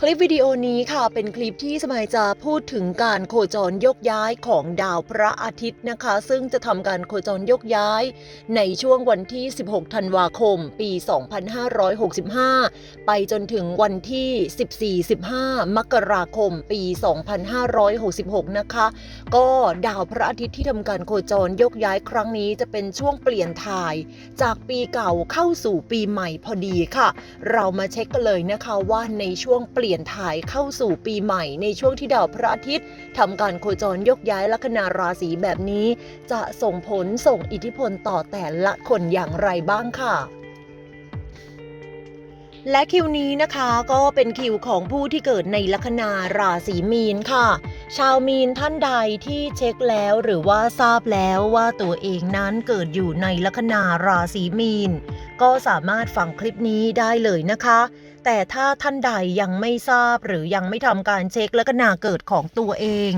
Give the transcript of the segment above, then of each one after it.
คลิปวิดีโอนี้ค่ะเป็นคลิปที่สมัยจะพูดถึงการโคจรยกย้ายของดาวพระอาทิตย์นะคะ ซึ่งจะทำการโคจรยกย้าย ในช่วงวันที่ 16 ธันวาคม ปี 2565 ไปจนถึงวันที่ 14-15 มกราคม ปี 2566 นะคะ ก็ดาวพระอาทิตย์ที่ทำการโคจรยกย้ายครั้งนี้จะเป็นช่วงเปลี่ยนถ่าย จากปีเก่าเข้าสู่ปีใหม่พอดีค่ะ เรามาเช็คกันเลยนะคะว่าในช่วงเปลี่ยนถ่ายเข้าสู่ปีใหม่ในช่วงที่ดาวพระอาทิตย์ทำการโคจรยกย้ายลัคนาราศีแบบนี้ จะส่งผลส่งอิทธิพลต่อแต่ละคนอย่างไรบ้างค่ะและคิวนี้นะคะก็เป็นคิวของผู้ที่เกิดในลัคนาราศีมีนค่ะ ชาวมีนท่านใดที่เช็คแล้วหรือว่าทราบแล้วว่าตัวเองนั้นเกิดอยู่ในลัคนาราศีมีน ก็สามารถฟังคลิปนี้ได้เลยนะคะ แต่ถ้าท่านใดยังไม่ทราบหรือยังไม่ทำการเช็คและก็นาเกิดของตัวเอง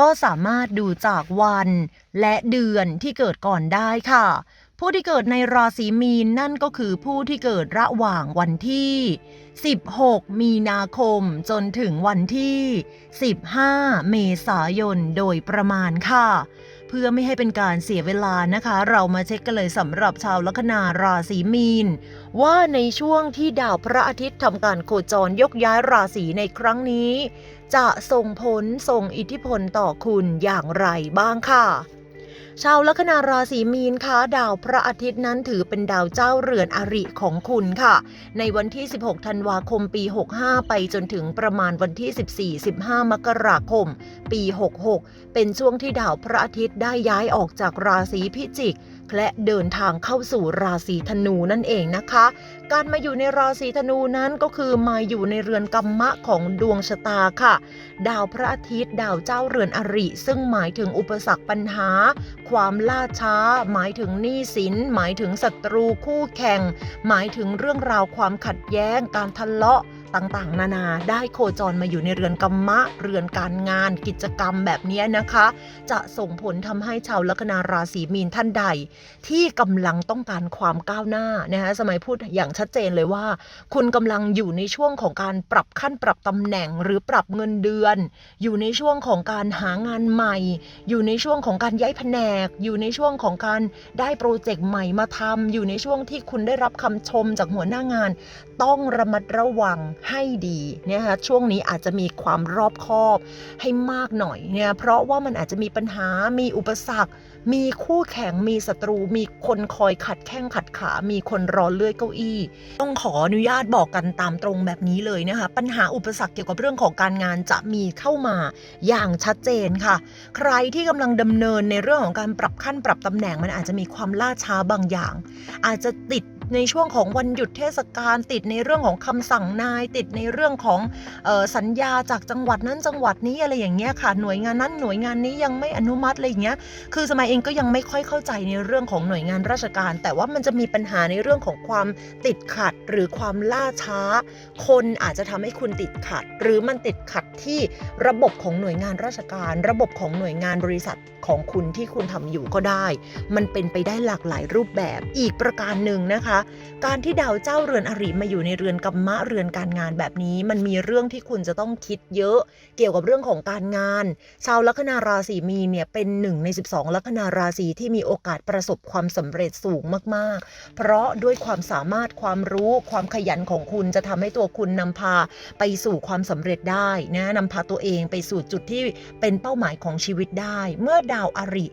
ก็สามารถดูจากวันและเดือนที่เกิดก่อนได้ค่ะ ผู้ที่เกิดในราศีมีนนั่นก็คือผู้ที่เกิดระหว่างวันที่ 16 มีนาคมจนถึงวันที่ 15 เมษายนโดยประมาณค่ะ เพื่อไม่ให้เป็นการเสียเวลานะคะ เรามาเช็คกันเลยสำหรับชาวลัคนาราศีมีน ว่าในช่วงที่ดาวพระอาทิตย์ทำการโคจรยกย้ายราศีในครั้งนี้ จะส่งผลส่งอิทธิพลต่อคุณอย่างไรบ้างค่ะ ชาวลัคนาราศีมีนคะดาวพระอาทิตย์นั้นถือเป็นดาวเจ้าเรือนอริของคุณค่ะ ในวันที่ 16 ธันวาคมปี 65 ไปจนถึงประมาณวันที่ 14-15 มกราคม ปี 66 เป็นช่วงที่ดาวพระอาทิตย์ได้ย้ายออกจากราศีพิจิก และเดินทางเข้าสู่ราศีธนูนั่นเองนะคะ การมาอยู่ในราศีธนูนั้นก็คือมาอยู่ในเรือนกรรมะของดวงชะตาค่ะ ดาวพระอาทิตย์ ดาวเจ้าเรือนอริ ซึ่งหมายถึงอุปสรรคปัญหา ความล่าช้า หมายถึงหนี้สิน หมายถึงศัตรูคู่แข่ง หมายถึงเรื่องราวความขัดแย้ง การทะเลาะ ต่างๆ นานาได้โคจรมาอยู่ในเรือนกรรมะ เรือนการงาน กิจกรรมแบบนี้นะคะ จะส่งผลทำให้ชาวลัคนาราศีมีนท่านใด ที่กำลังต้องการความก้าวหน้านะคะสมัยพูดอย่างชัดเจนเลยว่า คุณกำลังอยู่ในช่วงของการปรับขั้นปรับตำแหน่งหรือปรับเงินเดือน อยู่ในช่วงของการหางานใหม่ อยู่ในช่วงของการย้ายแผนก อยู่ในช่วงของการได้โปรเจกต์ใหม่มาทำอยู่ในช่วงที่คุณได้รับคำชมจากหัวหน้างาน ต้องระมัดระวังให้ดีนะคะช่วงนี้อาจจะมีความรอบคอบให้มากหน่อยเนี่ยเพราะว่ามันอาจจะมีปัญหามีอุปสรรค มีคู่แข่งมีศัตรู มีคนคอยขัดแข้งขัดขา มีคนรอเลื่อยเก้าอี้ ต้องขออนุญาตบอกกันตามตรงแบบนี้เลยนะคะปัญหาอุปสรรคเกี่ยวกับเรื่องของการงานจะมีเข้ามาอย่างชัดเจนค่ะ ใครที่กำลังดำเนินในเรื่องของการปรับขั้นปรับตำแหน่งมันอาจจะมีความล่าช้าบางอย่าง อาจจะติด ในช่วงของวันหยุดเทศกาลติดในเรื่องของคำสั่งนาย ติดในเรื่องของออสัญญาจากจังหวัดนั้นจังหวัดนี้อะไรอย่างเงี้ยค่ะหน่วยงานนั้นหน่วยงานนี้ยังไม่อนุมัติอะไรอย่างเงี้ยคือสมัยเองก็ยังไม่ค่อยเข้าใจในเรื่องของหน่วยงานราชการ แต่ว่ามันจะมีปัญหาในเรื่องของความติดขัดหรือความล่าช้า คนอาจจะทำให้คุณติดขัด หรือมันติดขัดที่ระบบของหน่วยงานราชการ ระบบของหน่วยงานบริษัทของคุณที่คุณทำอยู่ก็ได้ มันเป็นไปได้หลากหลายรูปแบบอีกประการหนึ่งนะคะการที่ดาวเจ้าเรือนอริมาอยู่ในเรือนกรรมะเรือนการงานแบบนี้ มันมีเรื่องที่คุณจะต้องคิดเยอะ เกี่ยวกับเรื่องของการงาน ชาวลัคนาราศีมีเนี่ยเป็นหนึ่งใน 12 ลัคนาราศีที่มีโอกาสประสบความสำเร็จสูงมาก ๆ เพราะด้วยความสามารถความรู้ความขยันของคุณจะทำให้ตัวคุณนำพาไปสู่ความสำเร็จได้นะนำพาตัวเองไปสู่จุดที่เป็นเป้าหมายของชีวิตได้ เมื่อดาวอริ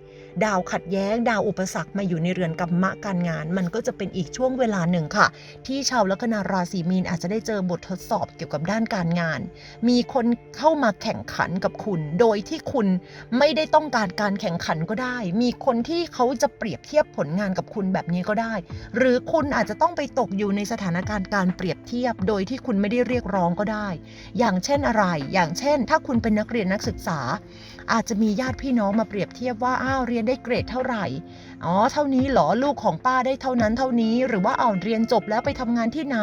ดาวขัดแย้ง ดาวอุปสรรคมาอยู่ในเรือนกรรมะการงาน มันก็จะเป็นอีกช่วงเวลาหนึ่งค่ะ ที่ชาวลัคนาราศีมีนอาจจะได้เจอบททดสอบเกี่ยวกับด้านการงาน มีคนเข้ามาแข่งขันกับคุณ โดยที่คุณไม่ได้ต้องการการแข่งขันก็ได้ มีคนที่เขาจะเปรียบเทียบผลงานกับคุณแบบนี้ก็ได้ หรือคุณอาจจะต้องไปตกอยู่ในสถานการณ์การเปรียบเทียบ โดยที่คุณไม่ได้เรียกร้องก็ได้ อย่างเช่นอะไร อย่างเช่น ถ้าคุณเป็นนักเรียนนักศึกษา อาจจะมีญาติพี่น้องมาเปรียบเทียบว่า อ้าว เรียนนได้เกรดเท่าไหร่ อ๋อ เท่านี้เหรอลูกของป้าได้เท่านั้นเท่านี้ หรือว่าเอาเรียนจบแล้วไปทำงานที่ไหน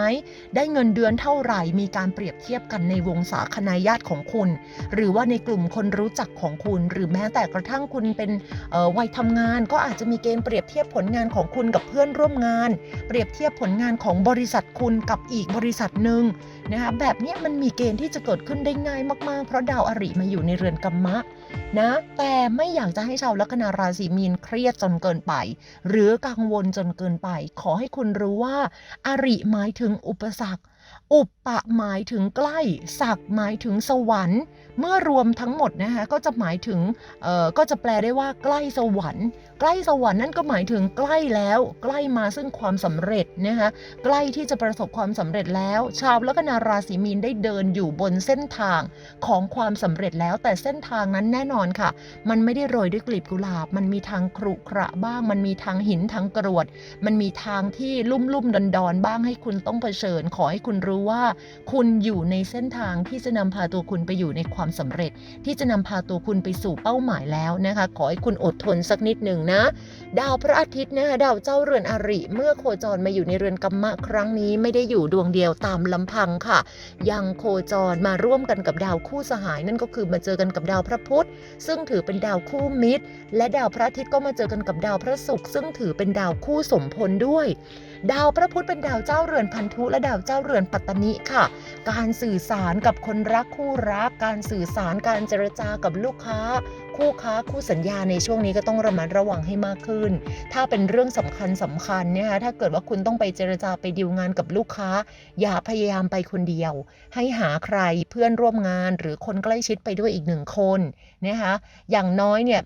ได้เงินเดือนเท่าไหร่ มีการเปรียบเทียบกันในวงสาคนาญาติของคุณ หรือว่าในกลุ่มคนรู้จักของคุณ หรือแม้แต่กระทั่งคุณเป็นวัยทำงาน ก็อาจจะมีเกณฑ์เปรียบเทียบผลงานของคุณกับเพื่อนร่วมงาน เปรียบเทียบผลงานของบริษัทคุณกับอีกบริษัทหนึ่งนะคะแบบนี้มันมีเกณฑ์ที่จะเกิดขึ้นได้ง่ายมากๆ เพราะดาวอริมาอยู่ในเรือนกัมมะ นะ แต่ไม่อยากจะให้ชาวลัคนาราศีมีนเครียดจนเกินไป หรือกังวลจนเกินไป ขอให้คุณรู้ว่าอริหมายถึงอุปสรรค อุปปะหมายถึงใกล้ ศักหมายถึงสวรรค์ เมื่อรวมทั้งหมดนะคะก็จะหมายถึงเอ่อก็จะแปลได้ว่าใกล้สวรรค์ ใกล้สวรรค์นั่นก็หมายถึงใกล้แล้ว ใกล้มาซึ่งความสำเร็จนะคะใกล้ที่จะประสบความสำเร็จแล้ว ชาวลัคนาราศีมีนได้เดินอยู่บนเส้นทางของความสำเร็จแล้วแต่เส้นทางนั้นแน่นอนค่ะ มันไม่ได้โรยด้วยกลีบกุหลาบ มันมีทางครุขระบ้าง มันมีทางหินทางกรวด มันมีทางที่ลุ่มลุ่มดอนดอนๆบ้างให้คุณต้องเผชิญ ขอให้คุณรู้ว่า คุณอยู่ในเส้นทางที่จะนำพาตัวคุณไปอยู่ในความสำเร็จ ที่จะนำพาตัวคุณไปสู่เป้าหมายแล้วนะคะ ขอให้คุณอดทนสักนิดหนึ่งนะ ดาวพระอาทิตย์นะคะดาวเจ้าเรือนอริ เมื่อโคจรมาอยู่ในเรือนกัมมะครั้งนี้ไม่ได้อยู่ดวงเดียวตามลำพังค่ะ ยังโคจรมาร่วมกันกับดาวคู่สหายนั่นก็คือมาเจอกันกับดาวพระพุธซึ่งถือเป็นดาวคู่มิตร และดาวพระอาทิตย์ก็มาเจอกันกับดาวพระศุกร์ซึ่งถือเป็นดาวคู่สมพลด้วย ดาวพระพุธเป็นดาวเจ้าเรือนพันธุและดาวเจ้าเรือนปัตตนิค่ะ การสื่อสารกับคนรักคู่รัก การสื่อสารการเจรจากับลูกค้า คู่ค้าคู่สัญญาในช่วงนี้ก็ต้องระมัดระวังให้มากขึ้น ถ้าเป็นเรื่องสำคัญสำคัญเนี่ยถ้าเกิดว่าคุณต้องไปเจรจาไปดีลงานกับลูกค้า อย่าพยายามไปคนเดียว ให้หาใครเพื่อนร่วมงาน หรือคนใกล้ชิดไปด้วยอีกหนึ่งคนนะคะอย่างน้อยเนี่ย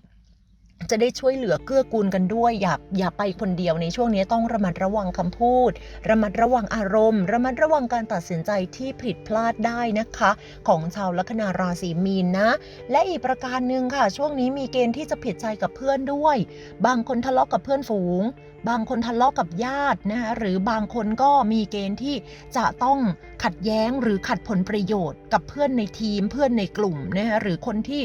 จะได้ช่วยเหลือเกื้อกูลกันด้วย อย่าอย่าไปคนเดียวในช่วงนี้ต้องระมัดระวังคำพูด ระมัดระวังอารมณ์ ระมัดระวังการตัดสินใจที่ผิดพลาดได้นะคะ ของชาวลัคนาราศีมีนนะ และอีกประการหนึ่งค่ะ ช่วงนี้มีเกณฑ์ที่จะผิดใจกับเพื่อนด้วย บางคนทะเลาะกับเพื่อนฝูง บางคนทะเลาะกับญาตินะคะหรือบางคนก็มีเกณฑ์ที่จะต้องขัดแย้งหรือขัดผลประโยชน์ กับเพื่อนในทีมเพื่อนในกลุ่มนะคะหรือคนที่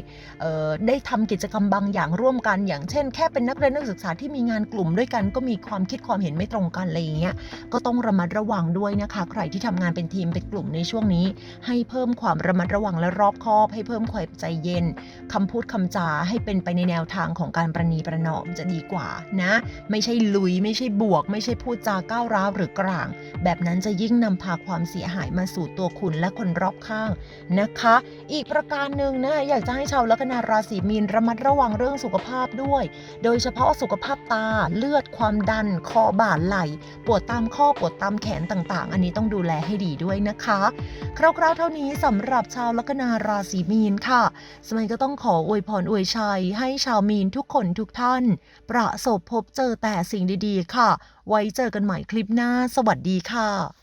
ได้ทำกิจกรรมบางอย่างร่วมกัน อย่างเช่น แค่เป็นนักเรียนนักศึกษาที่มีงานกลุ่มด้วยกันก็มีความคิดความเห็นไม่ตรงกันอะไรอย่างเงี้ยก็ต้องระมัดระวังด้วยนะคะ ใครที่ทำงานเป็นทีมเป็นกลุ่มในช่วงนี้ ให้เพิ่มความระมัดระวังและรอบคอบ ให้เพิ่มความใจเย็นคำพูดคำจาให้เป็นไปในแนวทางของการประนีประนอมจะดีกว่านะ ไม่ใช่ลุยไม่ใช่บวก ไม่ใช่พูดจาก้าวร้าวหรือกลาง แบบนั้นจะยิ่งนำพาความเสียหายมาสู่ตัวคุณและคนรอบข้างนะคะ อีกประการหนึ่งนะอยากจะให้ชาวลัคนาราศีมีนระมัดระวังเรื่องสุขภาพด้วย โดยเฉพาะสุขภาพตาเลือดความดัน คอบ่าไหลปวดตามข้อปวดตามแขนต่างๆ อันนี้ต้องดูแลให้ดีด้วยนะคะ คร่าวๆเท่านี้สำหรับชาวลัคนาราศีมีนค่ะ สมัยก็ต้องขออวยพรอวยชัยให้ชาวมีนทุกคนทุกท่าน ประสบพบเจอแต่สิ่งดีๆค่ะ ไว้เจอกันใหม่คลิปหน้า สวัสดีค่ะ